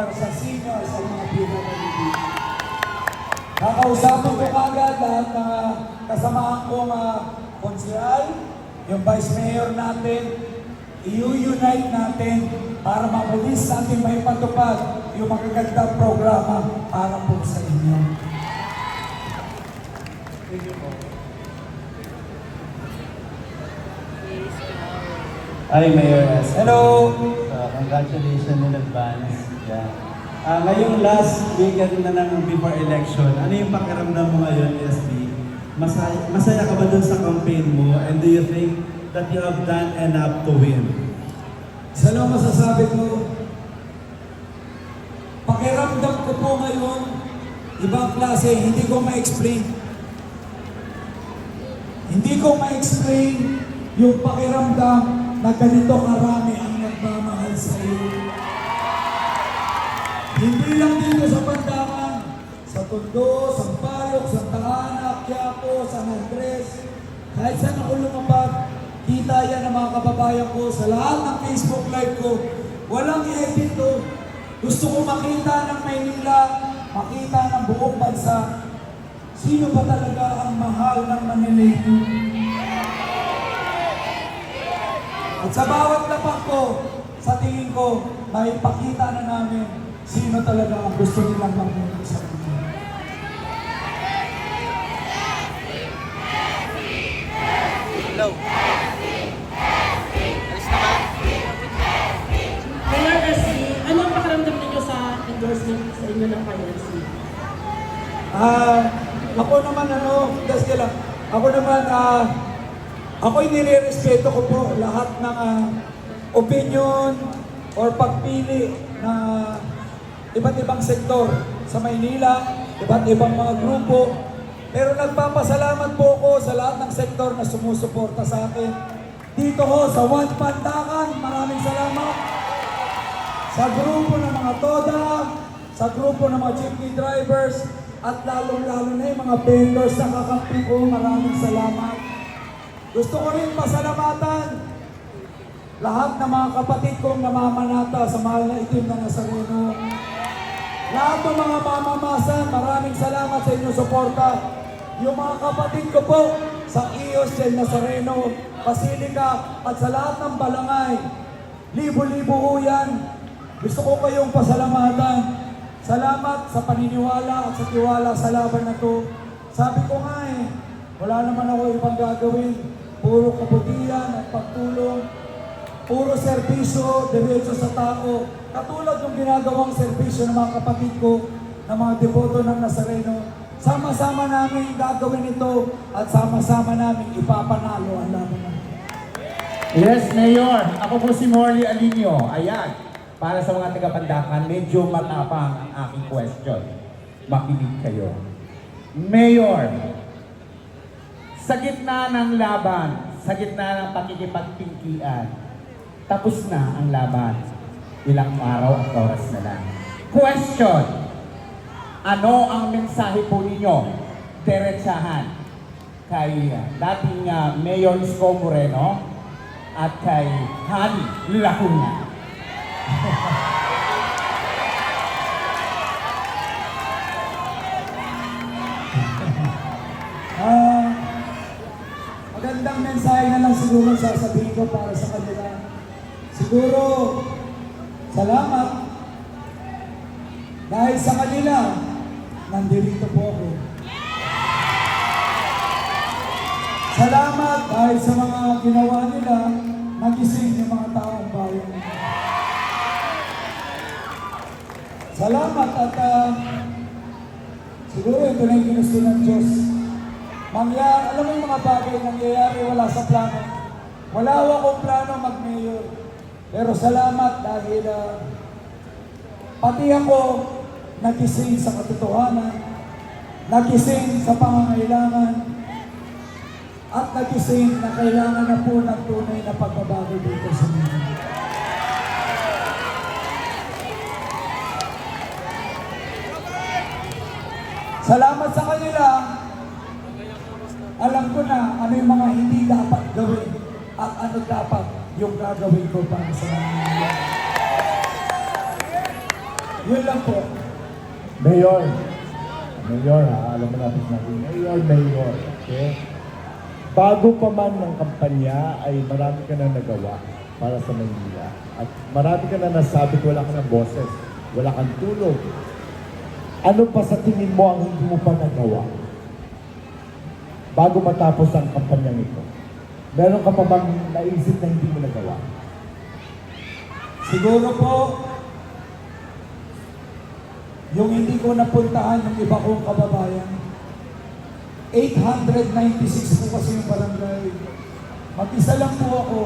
para sa senior sa mga PWD. Kakausapin ko kagad lahat ng uh, kasamahan kong uh, konsyal, yung vice mayor natin, i-unite natin para mabilis natin may patupad yung magagandang programa para po sa inyo. Hi, Mayor S. Hello! Uh, congratulations in advance. Yeah. Ah, ngayong last weekend na ng before election, ano yung pakiramdam mo ngayon, SB? Masaya, masaya ka ba dun sa campaign mo? And do you think that you have done enough to win? Isa lang masasabi ko, pakiramdam ko po ngayon, ibang klase, hindi ko ma-explain. Hindi ko ma-explain yung pakiramdam na ganito karami ang nagmamahal sa iyo. Tondo, sa Palok, sa Taana, Quiapo, San Andres, kahit saan ako lumapag, kita yan ng mga kababayan ko sa lahat ng Facebook live ko. Walang edit to. Gusto ko makita ng Maynila, makita ng buong bansa, sino ba talaga ang mahal ng Manileño? At sa bawat lapak ko, sa tingin ko, maipakita na namin sino talaga ang gusto nilang mamuno sa Hello. Alis na ba? Mayor SC, ano ang pakiramdam ninyo sa endorsement sa inyo ng PNC? Ah, ako naman ano, das ka lang. Ako naman, ah, ako nire-respeto ko po lahat ng ah, opinion or pagpili na iba't ibang sektor sa Maynila, iba't ibang mga grupo. Pero nagpapasalamat po ako sa lahat ng sektor na sumusuporta sa akin. Dito ho sa One Pandakan, maraming salamat sa grupo ng mga TODA, sa grupo ng mga jeepney drivers, at lalong-lalo na yung mga vendors na kakampi ko, maraming salamat. Gusto ko rin pasalamatan lahat ng mga kapatid kong namamanata sa mahal na itim na Nazareno. Lahat ng mga mamamasan, maraming salamat sa inyong suporta. Yung mga kapatid ko po sa Ios del Nazareno, Basilica, at sa lahat ng balangay, libo-libo ho yan. Gusto ko kayong pasalamatan. Salamat sa paniniwala at sa tiwala sa laban na to. Sabi ko nga eh, wala naman ako ibang gagawin. Puro kabutihan at pagtulong. Puro serbisyo, diretso sa tao. Katulad ng ginagawang serbisyo ng mga kapatid ko, ng mga deboto ng Nazareno. Sama-sama namin gagawin ito at sama-sama namin ipapanalo ang laban na ito. Yes, Mayor. Ako po si Morley Alinio. Ayan. Para sa mga taga-pandakan, medyo matapang ang aking question. Makinig kayo. Mayor, sa gitna ng laban, sa gitna ng pakikipagpingkian, tapos na ang laban. Ilang araw at oras na lang. Question. Ano ang mensahe po ninyo? Diretsahan kay uh, dating uh, Mayor Isko Moreno at kay Hani Lacuna. Ah, magandang mensahe na lang siguro sasabihin ko para sa kanila. Siguro, salamat. Dahil sa kanila, nandito po ako. Salamat dahil sa mga ginawa nila, nagising yung mga taong bayan. Salamat at ah, siguro ito na yung ginusto ng Diyos. Mangyari, alam mo yung mga bagay nangyayari wala sa plano. Wala ako akong plano mag-mayor. Pero salamat dahil ah, pati ako nagising sa katotohanan, nagising sa pangangailangan, at nagising na kailangan na po ng tunay na pagbabago dito sa mundo. Salamat sa kanila. Alam ko na ano yung mga hindi dapat gawin at ano dapat yung gagawin ko para sa mga Yun lang po. Mayor. Mayor ha, alam mo natin natin. Mayor, Mayor. Okay? Bago pa man ng kampanya ay marami ka na nagawa para sa Manila. At marami ka na nasabi wala ka ng boses, wala kang tulog. Ano pa sa tingin mo ang hindi mo pa nagawa? Bago matapos ang kampanyang ito. Meron ka pa bang naisip na hindi mo nagawa? Siguro po, yung hindi ko napuntahan ng iba kong kababayan, 896 po kasi yung barangay. Mag-isa lang po ako.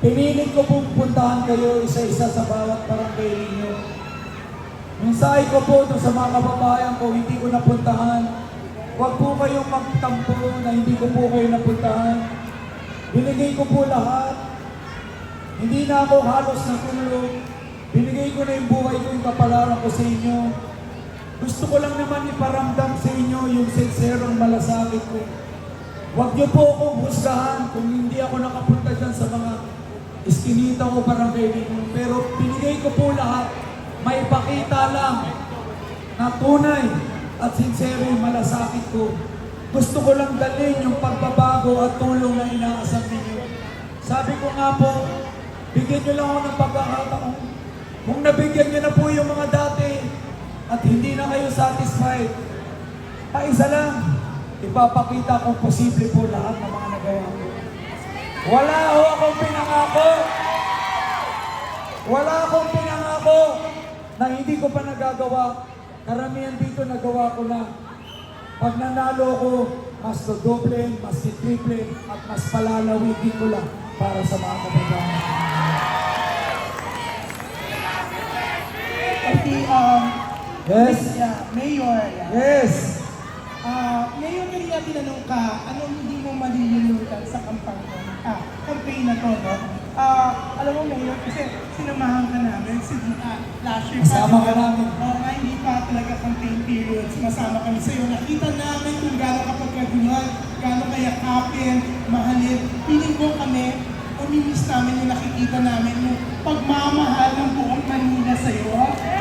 Pinilit ko pong puntahan kayo isa-isa sa bawat barangay ninyo. Mensahe ko po doon sa mga kababayan ko, hindi ko napuntahan. Huwag po kayong magtampo na hindi ko po kayo napuntahan. Binigay ko po lahat. Hindi na ako halos natulog. Ko na yung buhay ko, yung kapalaran ko sa inyo. Gusto ko lang naman iparamdam sa inyo yung sincerong malasakit ko. Huwag niyo po akong husgahan kung hindi ako nakapunta dyan sa mga iskinita ko parang ninyo. Pero binigay ko po lahat. May pakita lang na tunay at sincere yung malasakit ko. Gusto ko lang dalhin yung pagbabago at tulong na inaasam ninyo. Sabi ko nga po, bigyan niyo lang ako ng pagkakataon. Kung nabigyan niyo na po yung mga dati at hindi na kayo satisfied, paisa lang, ipapakita kong posible po lahat ng mga nagawa ko. Wala ho akong pinangako. Wala akong pinangako na hindi ko pa nagagawa. Karamihan dito nagawa ko na. Pag nanalo ko, mas dodoble, mas triple, at mas palalawitin ko lang para sa mga kababayan. Kasi, um, Yes? yeah, Mayor, yeah. Yes! Ah, ngayon kanina tinanong ka, anong hindi mo malilimutan sa kampanya, ah, campaign na to, no? Ah, alam mo, Mayor, kasi sinamahan ka namin, si, ah, last year Kasama ka namin. Oo nga, hindi pa talaga campaign period, sumasama kami sa'yo. Nakita namin kung gano'n ka pagkagulan, gano'n kayakapin, mahalin. Piling ko kami, umimiss namin yung nakikita namin, yung pagmamahal ng buong Manila sa'yo. So,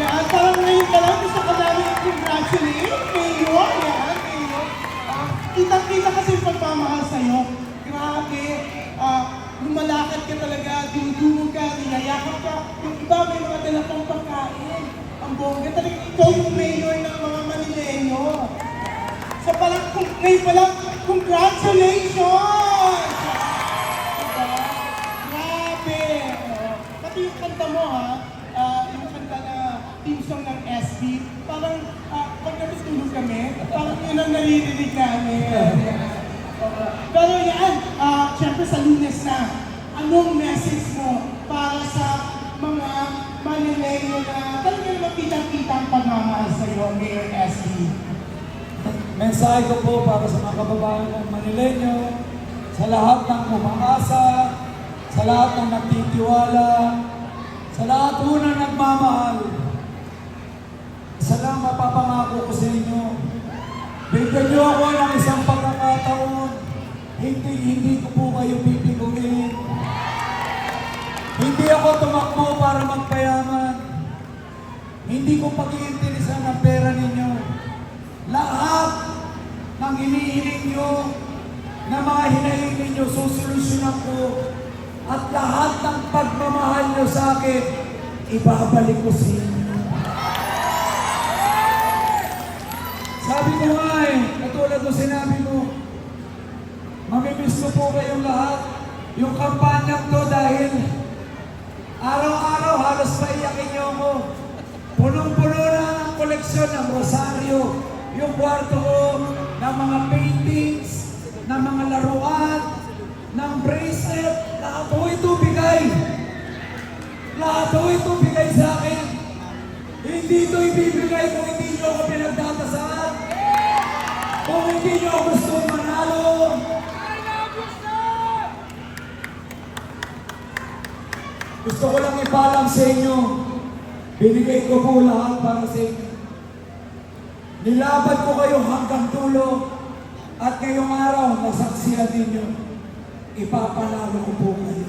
yan, parang ngayon ka lang, gusto ka namin congratulate, Mayor, yan, Mayor. Ah, Kitang-kita kasi yung pagmamahal sa'yo. Grabe, ah, lumalakad ka talaga, dinudumog ka, niyayakap ka. Yung iba may mga dala pang pagkain. Ang bongga talaga, ikaw yung mayor ng mga Manileño. So parang, ngayon pa lang, congratulations! Diba? Grabe! Pati yung kanta mo ha, ah, yung kanta na song ng SB, parang ah, pag natutulog kami, parang yun ang naririnig namin. Pero yan, ah, syempre sa lunes na, anong message mo para sa mga Manileño na talaga naman kitang-kita ang pagmamahal sa iyo, Mayor SB? Mensahe ko po para sa mga kababayan ng Manileño, sa lahat ng umaasa, sa lahat ng nagtitiwala, sa lahat po na nagmamahal. Mapapangako ko sa inyo. Bigyan niyo ako ng isang pagkakataon. Hindi, hindi ko po kayo pipiguin. Hindi ako tumakbo para magpayaman. Hindi ko pag-iintilisan ang pera ninyo. Lahat ng hinihiling nyo, na mga hinahiling ninyo, susolusyonan ko. At lahat ng pagmamahal nyo sa akin, ibabalik ko sa inyo. Mamimiss ko po kayong lahat. Yung kampanyang to dahil araw-araw halos paiyakin niyo ako. Punong-puno na ang koleksyon ng rosaryo, yung kwarto ko, ng mga paintings, ng mga laruan, ng bracelet, lahat po ito bigay. Lahat po ito bigay sa akin. Hindi ito ibibigay kung hindi nyo ako pinagdatasan. Kung hindi nyo gusto manalo. Gusto ko lang ipalam sa inyo. Binigay ko po lahat para sa inyo. Nilaban ko kayo hanggang dulo. At ngayong araw, nasaksihan ninyo. Ipapanalo ko po kayo.